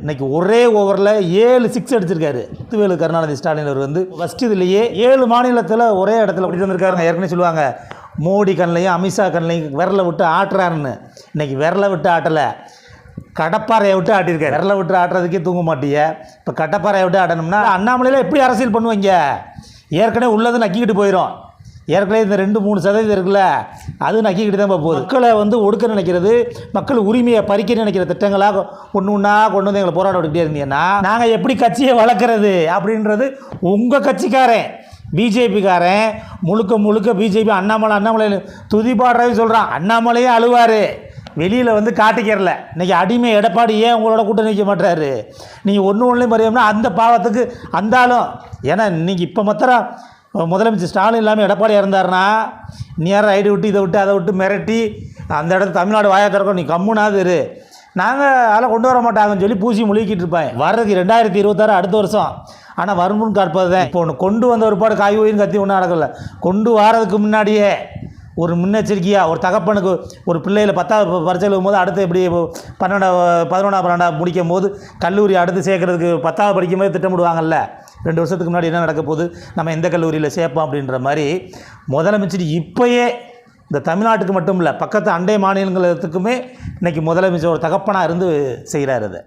இன்னைக்கு ஒரே ஓவரில் ஏழு சிக்ஸ் அடிச்சிருக்காரு. முத்துவேலு கருணாநிதி ஸ்டாலின் அவர் வந்து ஃபஸ்ட் இதுலேயே ஏழு மாநிலத்தில் ஒரே இடத்துல அப்படி வந்திருக்காருங்க. ஏற்கனவே சொல்லுவாங்க மோடி கண்ணையும் அமித்ஷா கண்ணையும் விரலை விட்டு ஆட்டுறாருன்னு. இன்னைக்கு விரலை விட்டு ஆட்டலை. கடப்பாறையை விட்டு ஆட்டியிருக்காரு. விரலை விட்டு ஆட்டுறதுக்கே தூங்க மாட்டிய. இப்போ கடப்பாறையை விட்டு ஆட்டணும்னா அண்ணாமலையில் எப்படி அரசியல் பண்ணுவீங்க? ஏற்கனவே உள்ளது நக்கிக்கிட்டு போயிடும் ஏற்கனவே இந்த ரெண்டு மூணு சதவீதம் இருக்குல்ல அது நக்கிக்கிட்டு தான் போகுது. மக்களை வந்து ஒடுக்க நினைக்கிறது மக்கள் உரிமையை பறிக்க நினைக்கிற திட்டங்களாக ஒன்று ஒன்றா கொண்டு வந்து எங்களை போராட விட்டுக்கிட்டே இருந்தீங்கன்னா நாங்கள் எப்படி கட்சியை வளர்க்குறது அப்படின்றது உங்கள் கட்சிக்காரன் பிஜேபிக்காரன் முழுக்க முழுக்க பிஜேபி அண்ணாமலை அண்ணாமலை துதிப்பாடுறவே சொல்கிறான் அண்ணாமலையே அழுவார். வெளியில் வந்து காட்டிக்கிறல இன்றைக்கி அடிமை எடப்பாடி ஏன் உங்களோட கூட்டம் நிற்க மாட்டாரு நீங்கள் ஒன்று ஒன்றுலையும் மறியோம்னா அந்த பாவத்துக்கு அந்த ஆளும். ஏன்னா இன்றைக்கி இப்போ மாத்திரம் முதலமைச்சர் ஸ்டாலின் இல்லாமல் எடப்பாடியாக இருந்தார்னா நேராக ரைடு ஐடி விட்டு இதை விட்டு அதை விட்டு மிரட்டி அந்த இடத்துல தமிழ்நாடு வாயா திறக்கும் நீ கம்முனாது இரு. நாங்கள் அதெல்லாம் கொண்டு வர மாட்டாங்கன்னு சொல்லி பூசி முழுகிட்டு இருப்பேன். வர்றதுக்கு ரெண்டாயிரத்தி இருபத்தாறு அடுத்த வருஷம். ஆனால் வருமுன் காப்பது தான். இப்போ ஒன்று கொண்டு வந்த ஒரு பாடு காய் ஓயின்னு கத்தி ஒன்றும் நடக்கல. கொண்டு வாரதுக்கு முன்னாடியே ஒரு முன்னெச்சரிக்கையாக ஒரு தகப்பனுக்கு ஒரு பிள்ளையில் பத்தாவது பரிசையில் எழுதும்போது அடுத்து எப்படி பன்னெண்டாவது பதினொன்றாம் பன்னெண்டாவது முடிக்கும் போது கல்லூரி அடுத்து சேர்க்குறதுக்கு பத்தாவது படிக்கும்போது திட்டமிடுவாங்கல்ல. ரெண்டு வருஷத்துக்கு முன்னாடி என்ன நடக்க போகுது? நம்ம எந்த கல்லூரியில் சேர்ப்போம் அப்படின்ற மாதிரி முதலமைச்சர் இப்போயே இந்த தமிழ்நாட்டுக்கு மட்டும் இல்லை பக்கத்து அண்டை மாநிலங்களுக்குமே இன்றைக்கி முதலமைச்சர் ஒரு தகப்பனாக இருந்து செய்கிறார் அதை.